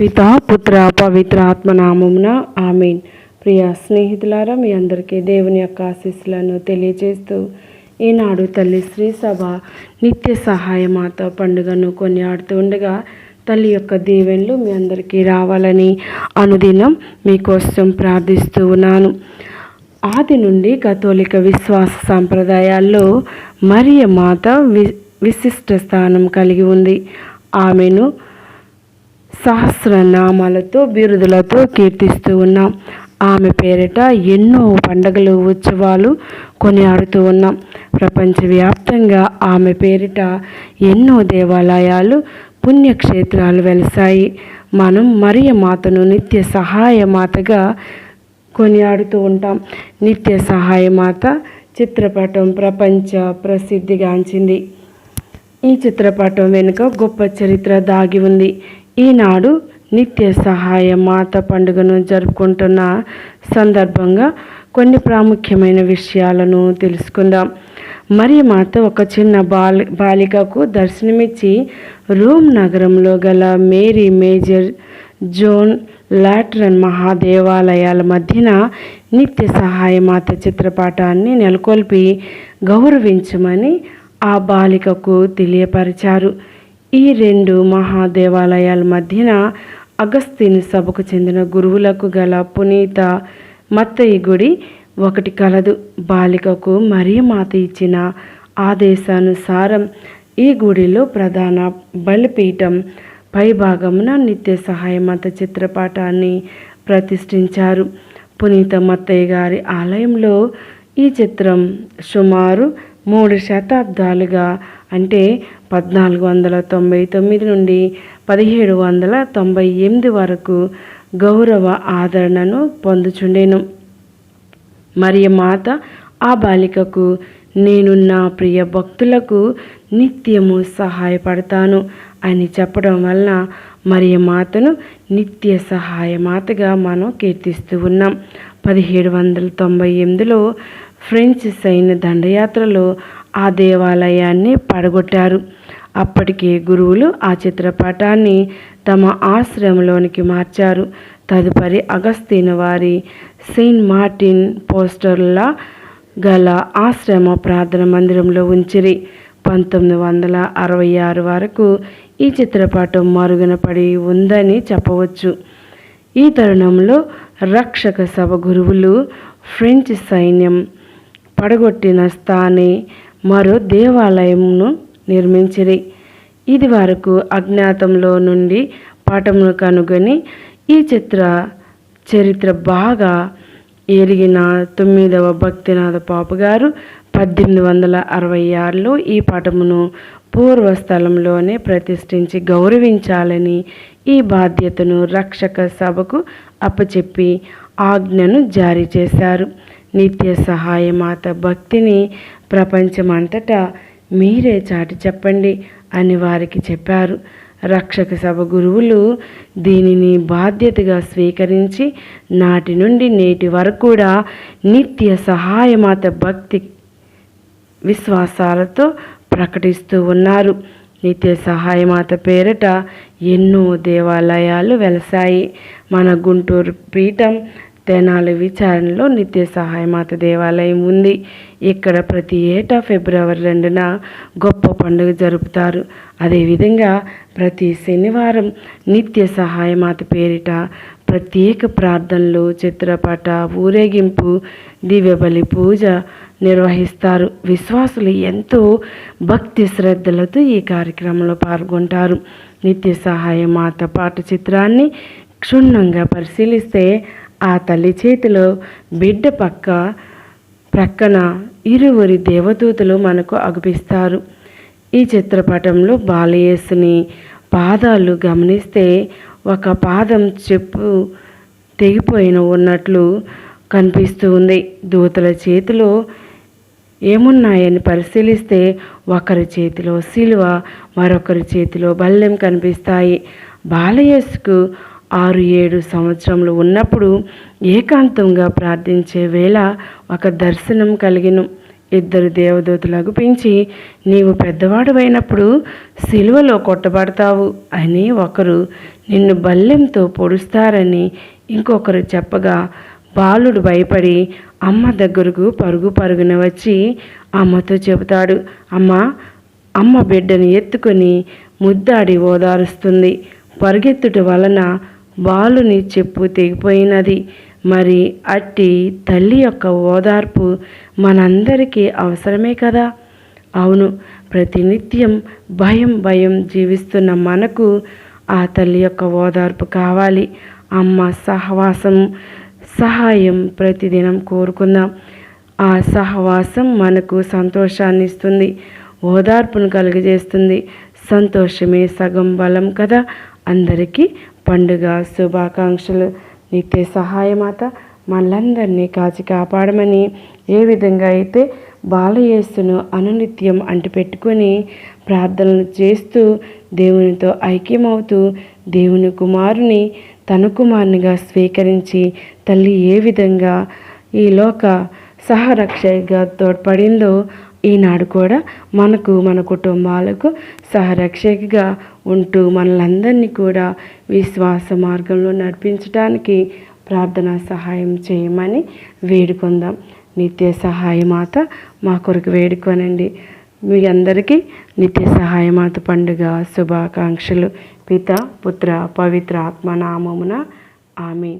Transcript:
పిత పుత్ర పవిత్ర ఆత్మనామమున ఆమెన్. ప్రియ స్నేహితులారా మీ అందరికీ దేవుని యొక్క ఆశీస్సులను తెలియజేస్తూ ఈనాడు తల్లి శ్రీ సభ నిత్య సహాయ మాత పండుగను కొనియాడుతూ ఉండగా తల్లి యొక్క దీవెనలు మీ అందరికీ రావాలని అనుదినం మీకోసం ప్రార్థిస్తూ ఉన్నాను. ఆది నుండి కథోలిక విశ్వాస సాంప్రదాయాల్లో మరియ మాత వి విశిష్ట స్థానం కలిగి ఉంది. ఆమెను సహస్రనామాలతో బిరుదులతో కీర్తిస్తూ ఉన్నాం. ఆమె పేరిట ఎన్నో పండగలు ఉత్సవాలు కొనియాడుతూ ఉన్నాం. ప్రపంచవ్యాప్తంగా ఆమె పేరిట ఎన్నో దేవాలయాలు పుణ్యక్షేత్రాలు వెలిసాయి మనం మరియ మాతను నిత్య సహాయ మాతగా కొనియాడుతూ ఉంటాం. నిత్య సహాయ మాత చిత్రపటం ప్రపంచ ప్రసిద్ధిగాంచింది. ఈ చిత్రపటం వెనుక గొప్ప చరిత్ర దాగి ఉంది. ఈనాడు నిత్య సహాయ మాత పండుగను జరుపుకుంటున్న సందర్భంగా కొన్ని ప్రాముఖ్యమైన విషయాలను తెలుసుకుందాం. మరి మాత ఒక చిన్న బాలి బాలికకు దర్శనమిచ్చి రోమ్ నగరంలో గల మేరీ మేజర్ జోన్ లాట్రన్ మహాదేవాలయాల మధ్యన నిత్య సహాయ మాత చిత్రపటాన్ని నెలకొల్పి గౌరవించమని ఆ బాలికకు తెలియపరిచారు. ఈ రెండు మహాదేవాలయాల మధ్యన అగస్తిని సభకు చెందిన గురువులకు గల పునీత మత్తయ్య గుడి ఒకటి కలదు. బాలికకు మరీ మాత ఇచ్చిన ఆదేశానుసారం ఈ గుడిలో ప్రధాన బలిపీఠం పైభాగమున నిత్య సహాయమత చిత్రపటాన్ని ప్రతిష్ఠించారు. పునీత మత్తయ్య గారి ఆలయంలో ఈ చిత్రం సుమారు మూడు శతాబ్దాలుగా అంటే పద్నాలుగు వందల తొంభై తొమ్మిది నుండి పదిహేడు వందల తొంభై ఎనిమిది వరకు గౌరవ ఆదరణను పొందుచుండెను. మరియ మాత ఆ బాలికకు నేను నా ప్రియ భక్తులకు నిత్యము సహాయపడతాను అని చెప్పడం వలన మరియ మాతను నిత్య సహాయ మాతగా మనం కీర్తిస్తూ ఉన్నాం. పదిహేడు వందల తొంభై ఎనిమిదిలో ఫ్రెంచ్ సైన్య దండయాత్రలో ఆ దేవాలయాన్ని పడగొట్టారు. అప్పటికే గురువులు ఆ చిత్రపటాన్ని తమ ఆశ్రమంలోనికి మార్చారు. తదుపరి అగస్తీన వారి సెయింట్ మార్టిన్ పోస్టర్ల గల ఆశ్రమ ప్రార్థన మందిరంలో ఉంచిరి. పంతొమ్మిది వందల అరవై ఆరు వరకు ఈ చిత్రపటం మరుగున పడి ఉందని చెప్పవచ్చు. ఈ తరుణంలో రక్షక సభ గురువులు ఫ్రెంచ్ సైన్యం పడగొట్టిన స్థాని మరో దేవాలయంను నిర్మించిరి. ఇది వరకు అజ్ఞాతంలో నుండి పాఠమును కనుగొని ఈ చిత్ర చరిత్ర బాగా ఎరిగిన తొమ్మిదవ భక్తినాథ పాపు గారు పద్దెనిమిది వందల అరవై ఆరులో ఈ పటమును పూర్వస్థలంలోనే ప్రతిష్ఠించి గౌరవించాలని ఈ బాధ్యతను రక్షక సభకు అప్పచెప్పి ఆజ్ఞను జారీ చేశారు. నిత్య సహాయమాత భక్తిని ప్రపంచమంతటా మీరే చాటి చెప్పండి అని వారికి చెప్పారు. రక్షక సభ గురువులు దీనిని బాధ్యతగా స్వీకరించి నాటి నుండి నేటి వరకు కూడా నిత్య సహాయమాత భక్తి విశ్వాసాలతో ప్రకటిస్తూ ఉన్నారు. నిత్య సహాయమాత పేరిట ఎన్నో దేవాలయాలు వెలసాయి. మన గుంటూరు పీఠం తెనాలి విచారణలో నిత్య సహాయమాత దేవాలయం ఉంది. ఇక్కడ ప్రతి ఏటా ఫిబ్రవరి రెండున గొప్ప పండుగ జరుపుతారు. అదేవిధంగా ప్రతి శనివారం నిత్య సహాయమాత పేరిట ప్రత్యేక ప్రార్థనలు చిత్రపట ఊరేగింపు దివ్యబలి పూజ నిర్వహిస్తారు. విశ్వాసులు ఎంతో భక్తి శ్రద్ధలతో ఈ కార్యక్రమంలో పాల్గొంటారు. నిత్య సహాయ మాత పాట చిత్రాన్ని క్షుణ్ణంగా పరిశీలిస్తే ఆ తల్లి చేతిలో బిడ్డ పక్క ప్రక్కన ఇరువురి దేవదూతలు మనకు అగుపిస్తారు. ఈ చిత్రపటంలో బాలయేసుని పాదాలు గమనిస్తే ఒక పాదం చెప్పు తెగిపోయిన ఉన్నట్లు కనిపిస్తూ ఉంది. దూతల చేతిలో ఏమున్నాయని పరిశీలిస్తే ఒకరి చేతిలో సిలువ మరొకరి చేతిలో బల్లెం కనిపిస్తాయి. బాలయేసుకు ఆరు ఏడు సంవత్సరములు ఉన్నప్పుడు ఏకాంతంగా ప్రార్థించే వేళ ఒక దర్శనం కలిగిన. ఇద్దరు దేవదూతలకు పెంచి నీవు పెద్దవాడువైనప్పుడు సిలువలో కొట్టబడతావు అని ఒకరు నిన్ను బల్లెంతో పొడుస్తారని ఇంకొకరు చెప్పగా బాలుడు భయపడి అమ్మ దగ్గరకు పరుగు పరుగున వచ్చి అమ్మతో చెబుతాడు అమ్మ అమ్మ బిడ్డను ఎత్తుకొని ముద్దాడి ఓదారుస్తుంది. పరుగెత్తుట వలన బాలుని చెప్పు తెగిపోయినది. మరి అట్టి తల్లి యొక్క ఓదార్పు మనందరికీ అవసరమే కదా? అవును ప్రతినిత్యం భయం భయం జీవిస్తున్న మనకు ఆ తల్లి యొక్క ఓదార్పు కావాలి. అమ్మ సహవాసం సహాయం ప్రతిదినం కోరుకుందాం. ఆ సహవాసం మనకు సంతోషాన్ని ఇస్తుంది ఓదార్పును కలుగజేస్తుంది. సంతోషమే సగం బలం కదా అందరికీ? పండుగ శుభాకాంక్షలు. నిత్య సహాయమాత మనలందరినీ కాచి కాపాడమని ఏ విధంగా అయితే బాలయేసును అనునిత్యం అంటిపెట్టుకొని ప్రార్థనలు చేస్తూ దేవునితో ఐక్యమవుతూ దేవుని కుమారుని తన కుమారునిగా స్వీకరించి తల్లి ఏ విధంగా ఈ లోక సహరక్షగా తోడ్పడిందో ఈనాడు కూడా మనకు మన కుటుంబాలకు సహరక్షకగా ఉంటూ మనలందరినీ కూడా విశ్వాస మార్గంలో నడిపించడానికి ప్రార్థన సహాయం చేయమని వేడుకుందాం. నిత్య సహాయమాత మా కొరకు వేడుకోనండి. మీ అందరికీ నిత్య సహాయమాత పండుగ శుభాకాంక్షలు. పిత పుత్ర పవిత్ర ఆత్మ నామమున ఆమె